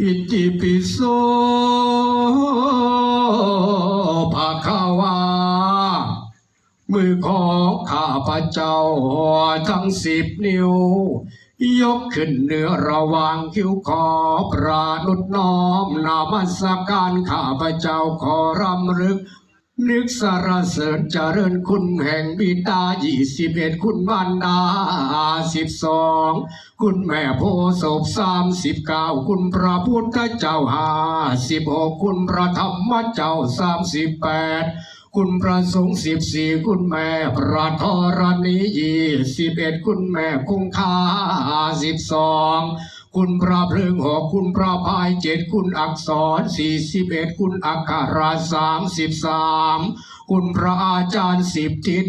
อิติปิโสภะคาวา มือของข้าพเจ้าทั้งสิบนิ้ว ยกขึ้นเหนือระวางคิ้วขอปรานุดน้อมนามัสการข้าพเจ้าขอรำลึก นึกสารเสริญเจริญคุณแห่งบิดายี่สิบเอ็ดคุณบรรดาสิบสองคุณแม่โพศพสามสิบเก้าคุณพระพุทธเจ้าห้าสิบหกคุณพระธรรมเจ้าสามสิบแปดคุณพระสงฆ์สิบสี่คุณแม่พระธรณียี่สิบเอ็ดคุณแม่คงคาสิบสอง คุณพระเพลิงหกคุณพระพายเจ็ดคุณอักษรสี่สิบเอ็ดคุณอักขราสามสิบสามคุณพระอาจารย์สิบทิศ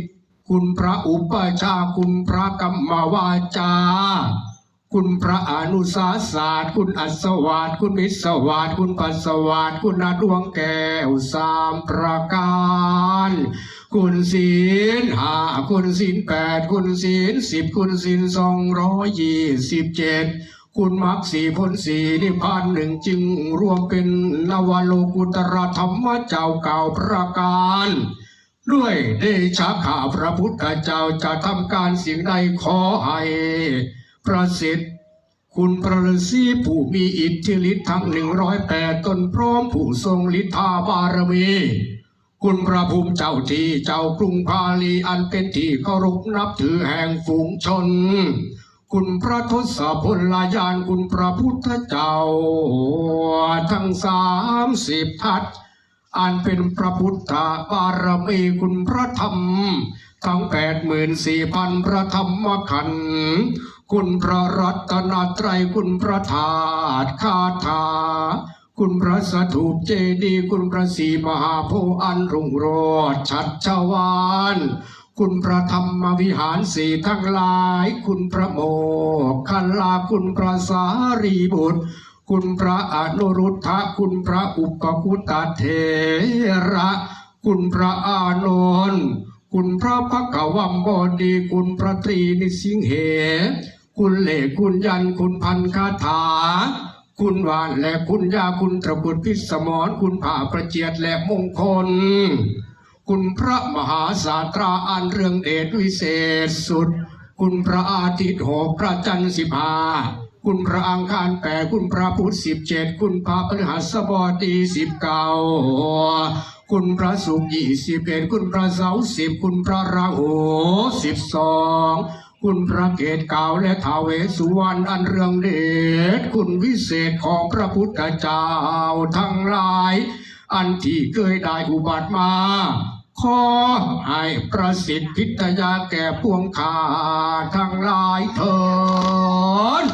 คุณพระอุปชฌาย์คุณพระกรรมวาจา คุณพระอนุสาสาสตร์ คุณอัศวาสคุณมิสวาสคุณปัสวาสคุณนาดวงแก้วสามประการคุณศีลห้าคุณศีลแปดคุณศีลสิบคุณศีลสองร้อยยี่สิบเจ็ด คุณมรรคสี่ผลสี่นิพพานหนึ่งจึงรวมเป็นนวโลกุตรธรรมเจ้าเก่าประการ ด้วยเดชะข้าพระพุทธเจ้าจะทำการสิ่งใดขอให้ประสิทธิ์คุณพระฤาษีผู้มีอิทธิฤทธิ์ทั้งหนึ่งร้อยแปดตนพร้อมผู้ทรงฤทธาบารมีคุณพระภูมิเจ้าที่เจ้ากรุงพาลีอันเป็นที่เคารพนับถือแห่งฝูงชน คุณพระทศพลายานคุณพระพุทธเจ้า ทั้งสามสิบทัศอันเป็นพระพุทธบารมีคุณพระธรรม ทั้งแปดหมื่นสี่พันพระธรรมขันธ์คุณพระรัตนตรัยคุณพระธาตุคาถาคุณพระสถูปเจดีย์คุณพระศรีมหาโพธิ์อันรุ่งโรจน์ชัดชวาน คุณพระธรรมวิหารสี่ทั้งหลาย คุณพระโมคคัลลาคุณพระสารีบุตร คุณพระอนุรุทธะคุณพระอุปคุตเถระ คุณพระอานนท์คุณพระพักวัมบดี คุณพระตรีนิสิงเห คุณเหล็กคุณยันคุณพันคาถา คุณวานและคุณยาคุณตระบุตรพิสมรคุณผ่าประเจียดและมงคล คุณพระมหาศาสตราอันเรื่องเดชวิเศษสุด คุณพระอาทิตย์หกพระจันทร์สิบห้าคุณพระอังคารแปดคุณพระพุธสิบเจ็ดคุณพระพฤหัสบดีสิบเก้าคุณพระศุกร์ยี่สิบเอ็ดคุณพระเสาร์สิบคุณพระราหูสิบสองคุณพระเกศเก่าและท้าวเวสุวรรณอันเรืองเดชคุณวิเศษของพระพุทธเจ้าทั้งหลาย อันที่เคยได้อุบัติมา ขอให้ประสิทธิพิทยาแก่พวงข้าทั้งหลายเถิด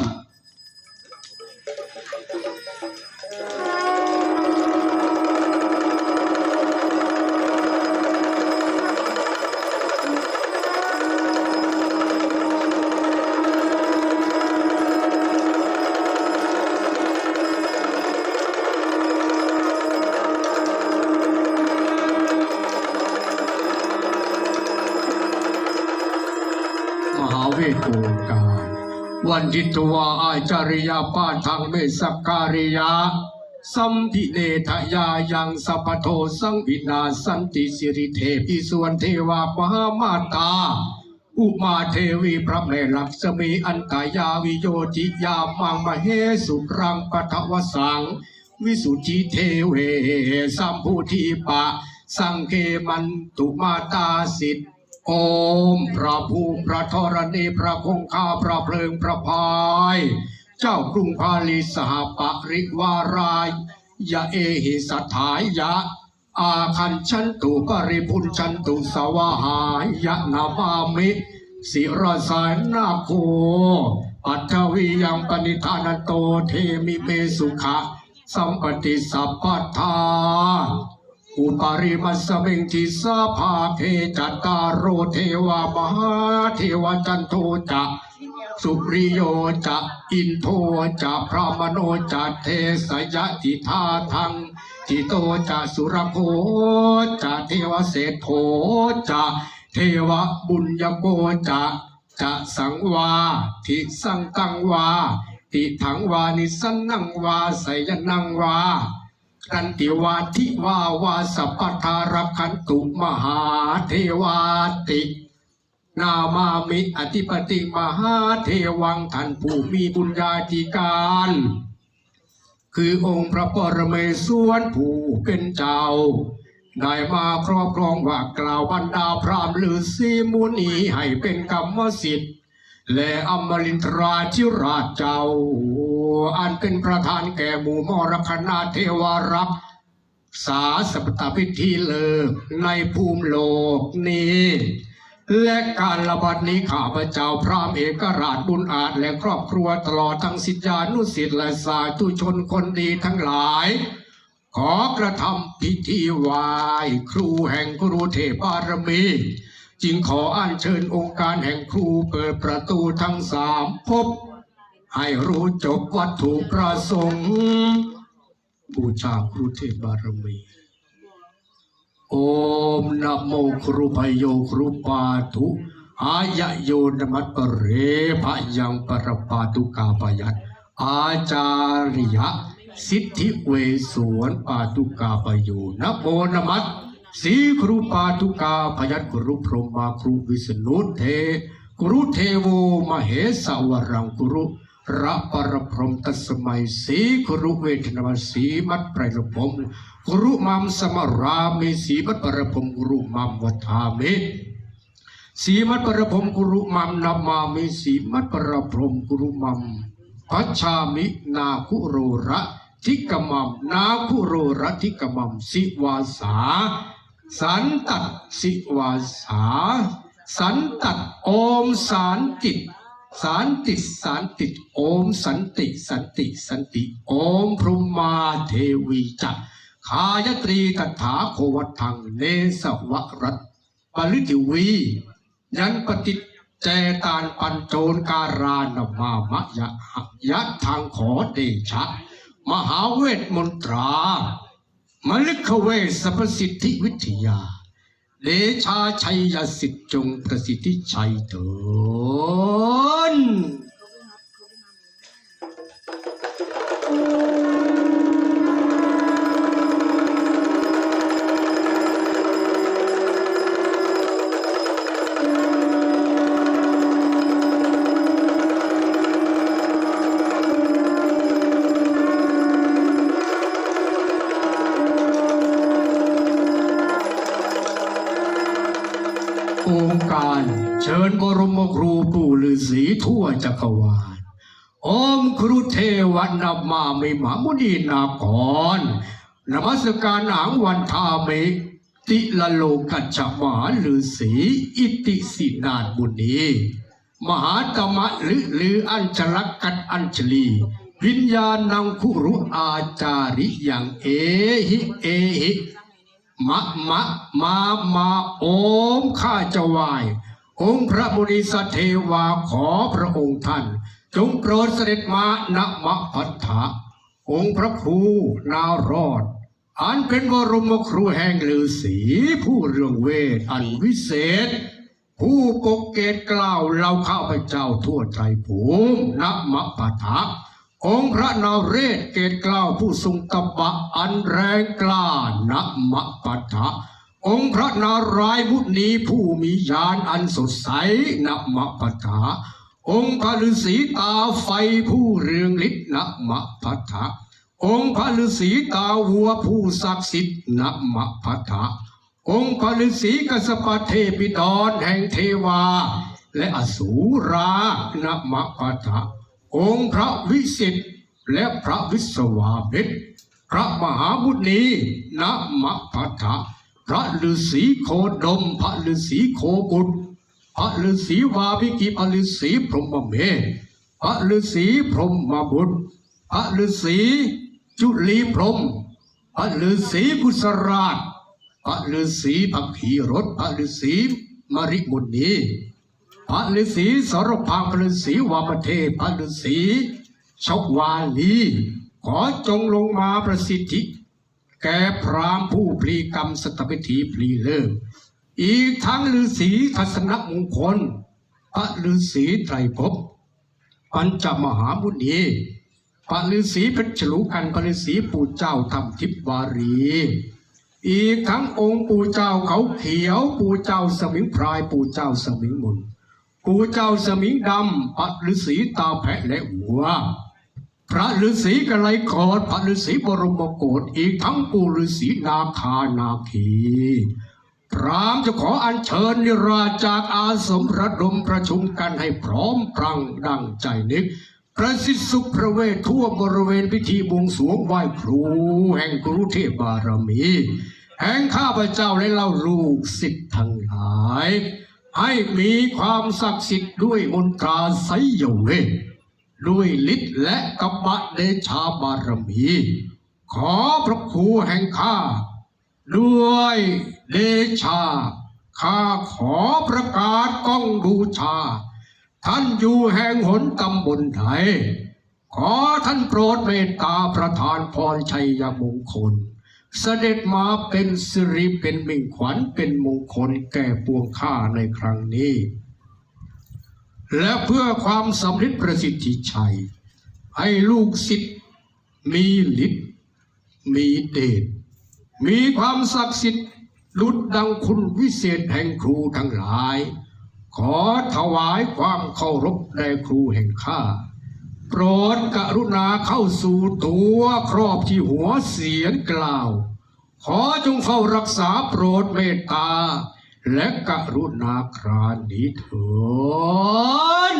วันทิตวาอาจาริยาปาทังเมสักการิยาสัมพิเนทยายังสัพพโทสังวินาสันติสิริเทพิสวนเทวามหามาตา อุมาเทวีพระแม่ลักษมีอันตายาวิโยจิยามังมเหสุรังปทวสัง วิสุทธิเทเวสัมพุทธิปะ สังเคมันตุมาตาสิทธ โอมพระภูมิพระธรณีพระคงคาพระเพลิงพระพาย เจ้ากรุงพาลีสหปริวารายยะเอหิสัทธายะ อาคันชันตุปริพุนชันตุสวาหายะนามามิสิรสายนาโคปัทวียังปณิธานโตเทมิเมสุขะสัมปติสัพพทา อุปาริมัสเมงทิสาภาเพจัตตารโรเทวามหาเทวจันโทจะสุปริโยจะอินโทจะพระมโนจะเทสยะทิธาทังทิโตจะสุรโคจะเทวเศษโธจะเทวบุญญโกจะจะสังวาทิสังกังวาทติถังวานิสันนังวาสยนังวา กันติวาทิวาวาสัพพทารักขันตุมหาเทวาติ นามามิอธิปติมหาเทวังท่านผู้มีบุญญาธิการ คือองค์พระปรเมศวรผู้เป็นเจ้า ได้มาครอบครองว่ากล่าวบรรดาพรามฤาษีมุนีให้เป็นกรรมสิทธิ์ และอมรินทราธิราชเจ้า อันเป็นประธานแก่หมู่มรคณาเทวรักษ์สาสัปตพิธีเลิกในภูมิโลกนี้ และการระบาดนี้ข้าพเจ้าพระเอกราชบุญอาจและครอบครัวตลอดทั้งสิทธานุสิทธิและสาธุชนคนดีทั้งหลาย ขอกระทำพิธีไหว้ครูแห่งครูเทพบารมี จึงขออัญเชิญองค์การแห่งครูเปิดประตูทั้งสามพบ ให้รู้จบวัตถุประสงค์บูชาครูเทพบารมี โอมนโมครูพโยครูปาทุอายะโยนมัตปเรพะยังปรปาตุกาปยัตอาจาริยะ สิทธิเวสวนปาตุกาปโยนโมนมัต สีครูปาตุกาพยัตครูพรหมาครูวิษณุเทครูเทโวมเหสวรังครูระปรพรมตัสมัยสีครูเวทนวสีมัดไพรลพมครูมัมสมรามิสีมัดปรพรมครูมัมวัฏามิสีมัดปรพรมกุรุมัมนามามิสีมัดปรพรมกุรุมัมพัชชามินาคุโรระทิกมัมนาคุโรระทิกมัมสิวาสา สันตัดสิวาสา สันตัดโอมสานติดสานติดสานติดโอมสันติสันติสันติ โอมพรหมาเทวีจักขายตรีตถาโควัทังเนสวรัตปลิติวี ยันปฏิจเจตานปัญโจรการานมามะยะยัดทางขอเดชะ มหาเวทมนตรา มลิกเวสสรรพสิทธิวิทยาเดชาชัยยสิทธิจงประสิทธิชัยเถิน ทั่วจักรวาลอมครูเทวนามามิมามุนีนาครนมัสการหางวันทามิติละโลกัจจมาฤาษีอิติสินาถบุนีมหาตมะหรือหรืออัญชลักกัดอัญชลี วิญญาณังคุรุอาจาริยังเอหิเอหิมะมะมามาโอมข้าจะไหวาย องค์พระมุนีสเทวาขอพระองค์ท่าน จงโปรดเสด็จมาณมะพัทธะองค์พระครูนารอดอันเป็นบรมครูแห่งฤาษีผู้เรืองเวทอันวิเศษ ผู้ปกเกตกล่าวเราข้าพเจ้าทั่วใจภูมิณมะพัทธะองค์พระนาเรศเกตกล้าผู้ทรงตบะอันแรงกล้านะมะปัฏฐะ องค์พระนารายมุนีผู้มีญาณอันสดใสนมะปัฏฐะองค์พระฤาษีตาไฟผู้เรืองฤทธิ์นมะปัฏฐะองค์พระฤาษีตาวัวผู้ศักดิ์สิทธิ์นมะปัฏฐะองค์พระฤาษีกสปเทปิดรแห่งเทวา และอสูรานมะปัฏฐะองค์พระวิสิทธิ์และพระวิศวามิตรพระมหาบุตรีนมะพัทธะ พระฤาษีโคดม พระฤาษีโคบุตร พระฤาษีวาวิกิพระฤาษีพรหมเมธพระฤาษีพรหมบุตร พระฤาษีจุลีพรหมพระฤาษีกุศราชพระฤาษีพักขีรถพระฤาษีมริมุนีพระฤาษีสรพางพระฤาษีวามเทพระฤาษีชกวาลี ขอจงลงมาประสิทธิ แก่พรามผู้พลีกรรมสตพิธีพลีเลิกอีกทั้งฤาษีทัศนมงคลพระฤาษีไตรภพปัญจมหาบุณีปะฤาษีเพชรลูกันปะฤาษีปู่เจ้าทำทิพวารี อีกทั้งองค์ปู่เจ้าเขาเขียว ปู่เจ้าสมิงพรายปู่เจ้าสมิงมุนปู่เจ้าสมิงดำพระฤาษีตาแพะและหัว พระฤาษีกะไรกอดพระฤาษีบรมโกศอีกทั้งปู่ฤาษีนาคานาคีพรามจะขออัญเชิญนิราชจากอาสมระดมประชุมกันให้พร้อมพรังดังใจนึกประสิทธิสุขพระเวททั่วบริเวณพิธีบวงสรวงไหว้ครู แห่งกรุเทพบารมี แห่งข้าพเจ้าและเล่าลูกศิษย์ทั้งหลาย ให้มีความศักดิ์สิทธิ์ด้วยมนตราไสยเวท ด้วยฤทธิ์และกัปปะเดชาบารมี ขอพระครูแห่งข้า ด้วยเดชา ข้าขอประกาศก้องบูชา ท่านอยู่แห่งหนตำบลไหนขอท่านโปรดเมตตาประทานพรชัยมงคล เสด็จมาเป็นสิริเป็นมิ่งขวัญเป็นมงคลแก่ปวงข้าในครั้งนี้ และเพื่อความสำเร็จประสิทธิชัย ให้ลูกศิษย์มีฤทธิ์มีเดชมีความศักดิ์สิทธิ์ดุดดังคุณวิเศษแห่งครูทั้งหลาย ขอถวายความเคารพแด่ครูแห่งข้าโปรดกรุณาเข้าสู่ตัวครอบที่หัวเสียงกล่าว ขอจงเฝ้ารักษาโปรดเมตตา และกรุณาครานี้เถิน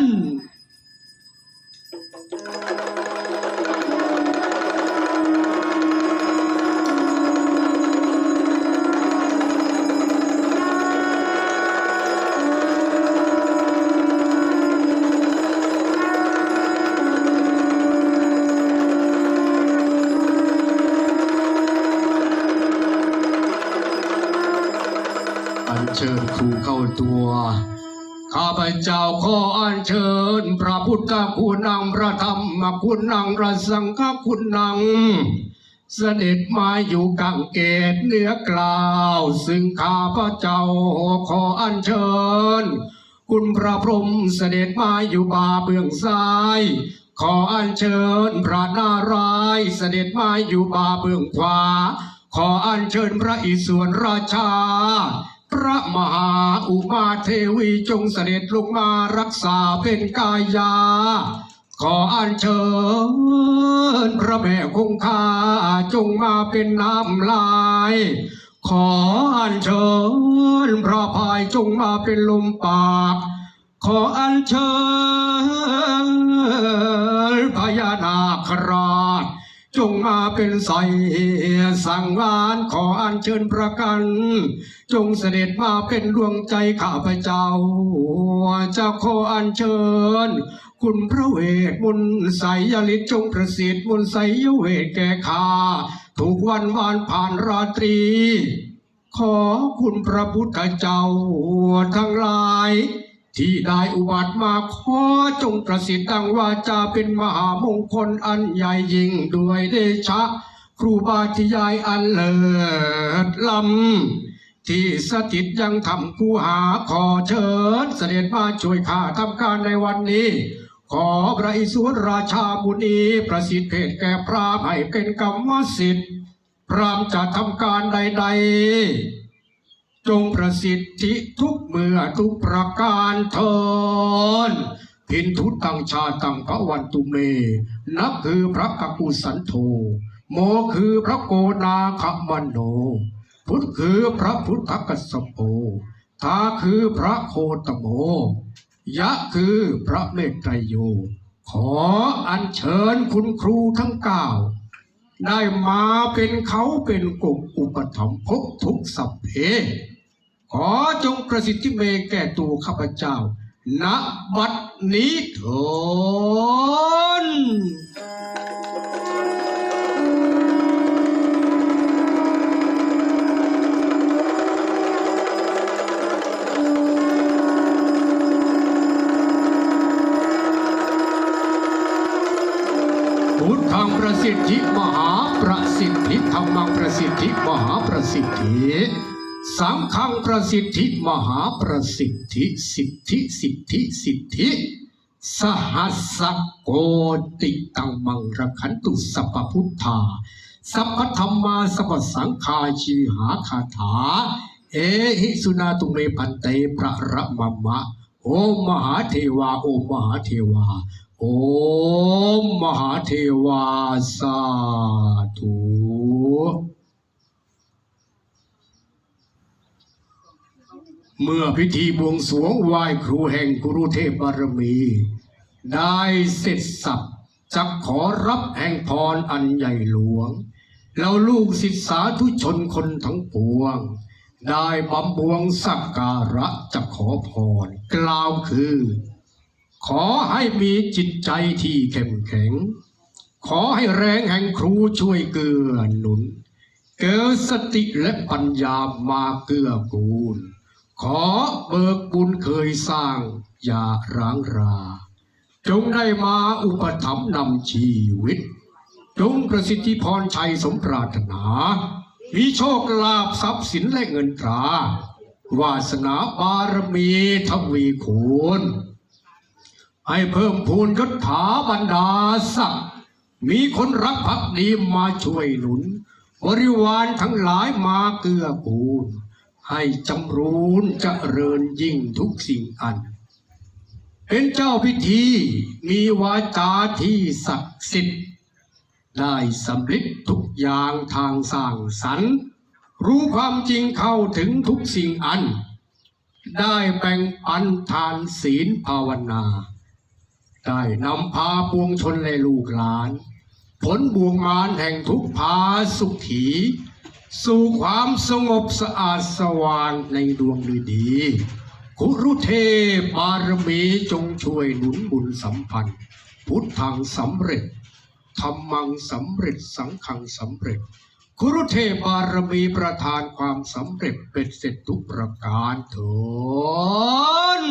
อัญเชิญครูเข้าตัว ข้าพเจ้าขออัญเชิญ พระพุทธคุณนังพระธรรมคุณนังพระสังฆคุณนังเสด็จมาอยู่กังเกตเนื้อกล่าว ซึ่งข้าพเจ้าขออัญเชิญ คุณพระพรหมเสด็จมาอยู่บาเบื้องซ้าย ขออัญเชิญพระนารายเสด็จมาอยู่บาเบื้องขวา ขออัญเชิญพระอิศวรราชา พระมหาอุมาเทวีจงเสด็จลงมารักษาเป็นกายา ขออัญเชิญพระแม่คงคาจงมาเป็นน้ำลาย ขออัญเชิญพระพายจงมาเป็นลมปาก ขออัญเชิญพญานาคราช จงมาเป็นใสสั่งงานขออัญเชิญประกัน จงเสด็จมาเป็นดวงใจข้าพเจ้า จะขออัญเชิญ คุณพระเวทมนต์ไสยฤทธิ์จงประสิทธิ์มนต์ไสยเวทแก่ข้าทุกวันวานผ่านราตรี ขอคุณพระพุทธเจ้าทั้งหลาย ที่ได้อุบัติมาขอจงประสิทธิ์ดังว่าจะเป็นมหามงคลอันใหญ่ยิ่งด้วยเดชะ ครูบาที่ยายอันเลิศล้ำที่สถิตยังทำกูหาขอเชิญเสด็จมาช่วยข้าทำการในวันนี้ ขอพระอิศวรราชาบุนีประสิทธิ์เพศแก่พระให้เป็นกรรมสิทธิ์พรามจะทำการใด ๆ จงประสิทธิทุกเมื่อทุกประการเทินพินทุตังชาตังพระวันตุเม นับคือพระกกุสันโธโมคือพระโกนาคมโน พุทธคือพระพุทธกัสสโปทาคือพระโคตโม ยะคือพระเมตไตรโย ขออัญเชิญคุณครูทั้งเก้าได้มาเป็นเขาเป็นกลุ่มอุปถัมภกทุกสัพเพ ขอจงประสิทธิเมแก่ตัวข้าพเจ้า ณ บัดนี้เถินพุทธังประสิทธิมหาประสิทธิธรรมังประสิทธิมหาประสิทธิ สังฆังประสิทธิมหาประสิทธิสิทธิสิทธิสิทธิ สหัสโกติตังมังระขันตุสัพพุทธา สัพพธรรมาสัพพสังฆาชีหาคาถา เอหิสุนาตุเมพันเตพระระมะมะ โอมมหาเทวา โอมมหาเทวา โอมมหาเทวาสาธุ เมื่อพิธีบวงสวงไหว้ครูแห่งกุรุเทพบารมี ได้เสร็จสับจะขอรับแห่งพรอันใหญ่หลวง เราลูกศิษย์สาธุชนคนทั้งปวง ได้บำบวงสักการะจะขอพร กล่าวคือ ขอให้มีจิตใจที่เข้มแข็ง ขอให้แรงแห่งครูช่วยเกื้อหนุน เกิดสติและปัญญามาเกื้อกูล ขอเบิกบุญเคยสร้าง อย่าร้างรา จงได้มาอุปถัมภ์นำชีวิต จงประสิทธิพรชัยสมปรารถนา มีโชคลาภทรัพย์สินและเงินตรา วาสนาบารมีทวีคูณ ให้เพิ่มพูนยศถาบรรดาศักดิ์มีคนรักภักดีมาช่วยหนุน บริวารทั้งหลายมาเกื้อกูล ให้จำรูนเจริญยิ่งทุกสิ่งอัน เป็นเจ้าพิธีมีวาจาที่ศักดิ์สิทธิ์ได้สำลิดทุกอย่างทางสร้างสรรค์รู้ความจริงเข้าถึงทุกสิ่งอัน ได้แบ่งปันทานศีลภาวนา ได้นำพาปวงชนและลูกหลาน ผลบวงมารแห่งทุกพาสุขี สู่ความสงบสะอาดสว่างในดวงฤดีคุรุเทพบารมีจงช่วยหนุนบุญสัมพันธ์ พุทธังสำเร็จธรรมังสำเร็จสังฆังสำเร็จ คุรุเทพบารมีประทานความสำเร็จเป็นเสร็จทุกประการเถิน